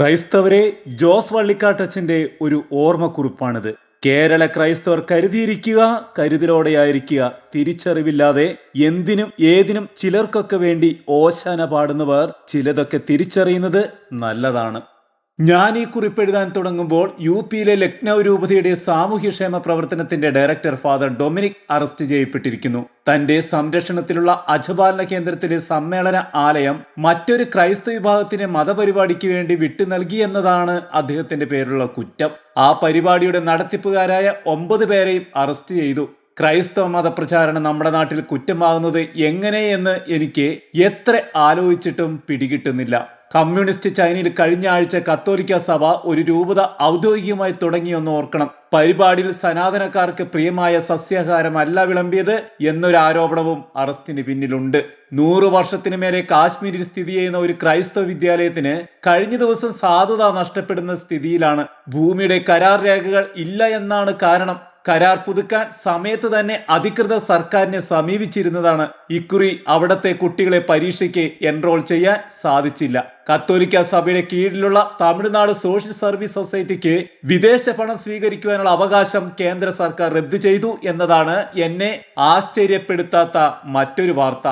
ക്രൈസ്തവരെ ജോസ് വള്ളിക്കാട്ടച്ഛന്റെ ഒരു ഓർമ്മക്കുറിപ്പാണിത്. കേരള ക്രൈസ്തവർ കരുതിയിരിക്കുക കരുതലോടെയായിരിക്കുക തിരിച്ചറിവില്ലാതെ എന്തിനും ഏതിനും ചിലർക്കൊക്കെ വേണ്ടി ഓശാന പാടുന്നവർ ചിലതൊക്കെ തിരിച്ചറിയുന്നത് നല്ലതാണ്. ഞാൻ ഈ കുറിപ്പ് എഴുതാൻ തുടങ്ങുമ്പോൾ യു പിയിലെ ലക്നൗ രൂപതയുടെ സാമൂഹ്യക്ഷേമ പ്രവർത്തനത്തിന്റെ ഡയറക്ടർ ഫാദർ ഡൊമിനിക് അറസ്റ്റ് ചെയ്യപ്പെട്ടിരിക്കുന്നു. തന്റെ സംരക്ഷണത്തിലുള്ള അജപാലന കേന്ദ്രത്തിലെ സമ്മേളന ആലയം മറ്റൊരു ക്രൈസ്തവ വിഭാഗത്തിന് മതപരിപാടിക്ക് വേണ്ടി വിട്ടു നൽകി എന്നതാണ് അദ്ദേഹത്തിന്റെ പേരിലുള്ള കുറ്റം. ആ പരിപാടിയുടെ നടത്തിപ്പുകാരായ ഒമ്പത് പേരെയും അറസ്റ്റ് ചെയ്തു. ക്രൈസ്തവ മതപ്രചാരണം നമ്മുടെ നാട്ടിൽ കുറ്റമാകുന്നത് എങ്ങനെയെന്ന് എനിക്ക് എത്ര ആലോചിച്ചിട്ടും പിടികിട്ടുന്നില്ല. കമ്മ്യൂണിസ്റ്റ് ചൈനയിൽ കഴിഞ്ഞ ആഴ്ച കത്തോലിക്ക സഭ ഒരു രൂപത ഔദ്യോഗികമായി തുടങ്ങിയെന്ന് ഓർക്കണം. പരിപാടിയിൽ സനാതനക്കാർക്ക് പ്രിയമായ സസ്യാഹാരമല്ല വിളമ്പിയത് എന്നൊരു ആരോപണവും അറസ്റ്റിന് പിന്നിലുണ്ട്. നൂറു വർഷത്തിനു മേലെ കാശ്മീരിൽ സ്ഥിതി ചെയ്യുന്ന ഒരു ക്രൈസ്തവ വിദ്യാലയത്തിന് കഴിഞ്ഞ ദിവസം സാധുത നഷ്ടപ്പെടുന്ന സ്ഥിതിയിലാണ്. ഭൂമിയുടെ കരാർ രേഖകൾ ഇല്ല എന്നാണ് കാരണം. കരാർ പുതുക്കാൻ സമയത്ത് തന്നെ അധികൃത സർക്കാരിനെ സമീപിച്ചിരുന്നതാണ്. ഇക്കുറി അവിടത്തെ കുട്ടികളെ പരീക്ഷയ്ക്ക് എൻറോൾ ചെയ്യാൻ സാധിച്ചില്ല. കത്തോലിക്ക സഭയുടെ കീഴിലുള്ള തമിഴ്നാട് സോഷ്യൽ സർവീസ് സൊസൈറ്റിക്ക് വിദേശ പണം സ്വീകരിക്കുവാനുള്ള അവകാശം കേന്ദ്ര സർക്കാർ റദ്ദു ചെയ്തു എന്നതാണ് എന്നെ ആശ്ചര്യപ്പെടുത്താത്ത മറ്റൊരു വാർത്ത.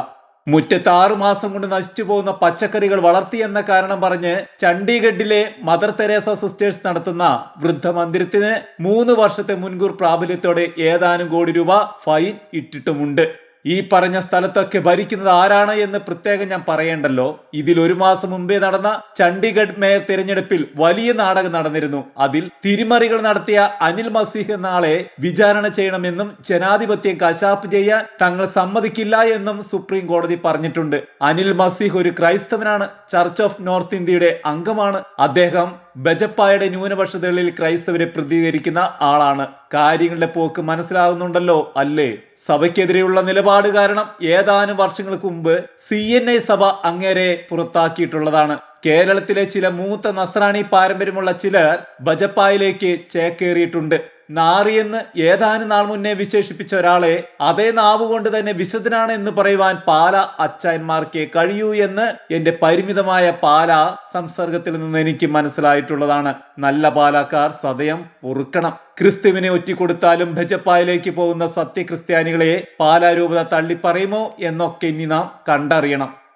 മുറ്റത്ത് ആറു മാസം കൊണ്ട് നശിച്ചു പോകുന്ന പച്ചക്കറികൾ വളർത്തി എന്ന കാരണം പറഞ്ഞ് ചണ്ഡീഗഡിലെ മദർ തെരേസ സിസ്റ്റേഴ്സ് നടത്തുന്ന വൃദ്ധമന്ദിരത്തിന് മൂന്ന് വർഷത്തെ മുൻകൂർ പ്രാബല്യത്തോടെ ഏതാനും കോടി രൂപ ഫൈൻ ഇട്ടിട്ടുമുണ്ട്. ഈ പറഞ്ഞ സ്ഥലത്തൊക്കെ ഭരിക്കുന്നത് ആരാണ് എന്ന് പ്രത്യേകം ഞാൻ പറയേണ്ടല്ലോ. ഇതിൽ ഒരു മാസം മുമ്പേ നടന്ന ചണ്ഡീഗഡ് മേയർ തിരഞ്ഞെടുപ്പിൽ വലിയ നാടകം നടന്നിരുന്നു. അതിൽ തിരിമറികൾ നടത്തിയ അനിൽ മസീഹ് എന്ന ആളെ വിചാരണ ചെയ്യണമെന്നും ജനാധിപത്യം കശാപ്പ് ചെയ്യാൻ തങ്ങൾ സമ്മതിക്കില്ല എന്നും സുപ്രീം കോടതി പറഞ്ഞിട്ടുണ്ട്. അനിൽ മസീഹ് ഒരു ക്രൈസ്തവനാണ്. ചർച്ച് ഓഫ് നോർത്ത് ഇന്ത്യയുടെ അംഗമാണ്. അദ്ദേഹം ബജപ്പായുടെ ന്യൂനപക്ഷതകളിൽ ക്രൈസ്തവരെ പ്രതികരിക്കുന്ന ആളാണ്. കാര്യങ്ങളുടെ പോക്ക് മനസ്സിലാകുന്നുണ്ടല്ലോ അല്ലേ? സഭയ്ക്കെതിരെയുള്ള നിലപാട് കാരണം ഏതാനും വർഷങ്ങൾക്ക് മുമ്പ് സി എൻ ഐ സഭ അങ്ങേരെ പുറത്താക്കിയിട്ടുള്ളതാണ്. കേരളത്തിലെ ചില മൂത്ത നസ്രാണി പാരമ്പര്യമുള്ള ചിലർ ബജപ്പായിലേക്ക് ചേക്കേറിയിട്ടുണ്ട്. നാറിയെന്ന് ഏതാനും നാൾ മുന്നേ വിശേഷിപ്പിച്ച ഒരാളെ അതേ നാവ് കൊണ്ട് തന്നെ വിശുദ്ധനാണ് എന്ന് പറയുവാൻ പാല അച്ചായന്മാർക്കേ കഴിയൂ എന്ന് എന്റെ പരിമിതമായ പാല സംസർഗത്തിൽ നിന്ന് എനിക്ക് മനസ്സിലായിട്ടുള്ളതാണ്. നല്ല പാലക്കാർ സദയം പൊറുക്കണം. ക്രിസ്തുവിനെ ഒറ്റിക്കൊടുത്താലും ഭജപ്പായിലേക്ക് പോകുന്ന സത്യക്രിസ്ത്യാനികളെ പാലാരൂപത തള്ളിപ്പറയുമോ എന്നൊക്കെ ഇനി നാം കണ്ടറിയണം.